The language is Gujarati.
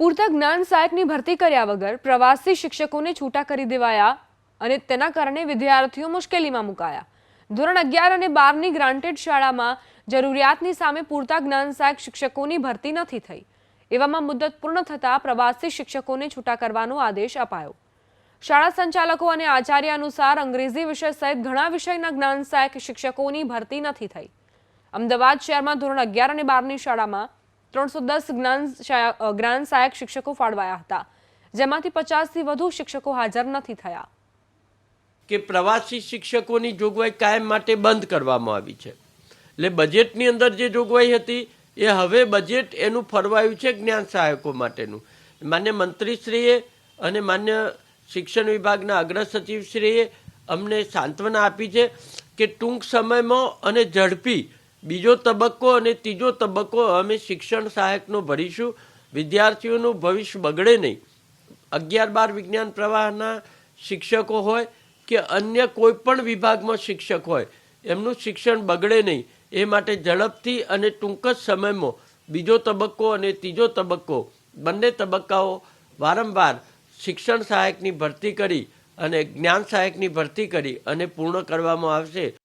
પૂરતા જ્ઞાન સહાયકની ભરતી કર્યા વગર પ્રવાસી શિક્ષકોને છૂટા કરી દેવાયા અને તેના કારણે વિદ્યાર્થીઓ મુશ્કેલીમાં મુકાયા. ધોરણ અગિયાર અને બારની ગ્રાન્ટેડ શાળામાં જરૂરિયાતની સામે પૂરતા જ્ઞાન સહાયક શિક્ષકોની ભરતી નથી થઈ. એવામાં મુદ્દત પૂર્ણ થતાં પ્રવાસી શિક્ષકોને છૂટા કરવાનો આદેશ અપાયો. શાળા સંચાલકો અને આચાર્ય અનુસાર અંગ્રેજી વિષય સહિત ઘણા વિષયના જ્ઞાન સહાયક શિક્ષકોની ભરતી નથી થઈ. અમદાવાદ શહેરમાં ધોરણ અગિયાર અને બારની શાળામાં ત્રણસો દસ જ્ઞાન જ્ઞાન સહાયક શિક્ષકો ફાળવાયા હતા, જેમાંથી પચાસથી વધુ શિક્ષકો હાજર નથી થયા. કે પ્રવાસી શિક્ષકોની જોગવાઈ કાયમ માટે બંધ કરવામાં આવી છે. એટલે બજેટની અંદર જે જોગવાઈ હતી, એ હવે બજેટ એનું ફરવાયું છે જ્ઞાન સહાયકો માટેનું. માન્ય મંત્રીશ્રીએ અને માન્ય શિક્ષણ વિભાગના અગ્ર સચિવશ્રીએ અમને સાંત્વના આપી છે કે ટૂંક સમયમાં અને ઝડપી બીજો તબક્કો અને ત્રીજો તબક્કો અમે શિક્ષણ સહાયકનો ભરીશું. વિદ્યાર્થીઓનું ભવિષ્ય બગડે નહીં. અગિયાર બાર વિજ્ઞાન પ્રવાહના શિક્ષકો હોય કે અન્ય કોઈ પણ વિભાગમાં શિક્ષક હોય, એમનું શિક્ષણ બગડે નહીં. એ માટે ઝડપથી અને ટૂંક જ સમયમાં બીજો તબક્કો અને ત્રીજો તબક્કો, બંને તબક્કાઓ વારંવાર શિક્ષણ સહાયકની ભરતી કરી અને જ્ઞાન સહાયકની ભરતી કરી અને પૂર્ણ કરવામાં આવશે.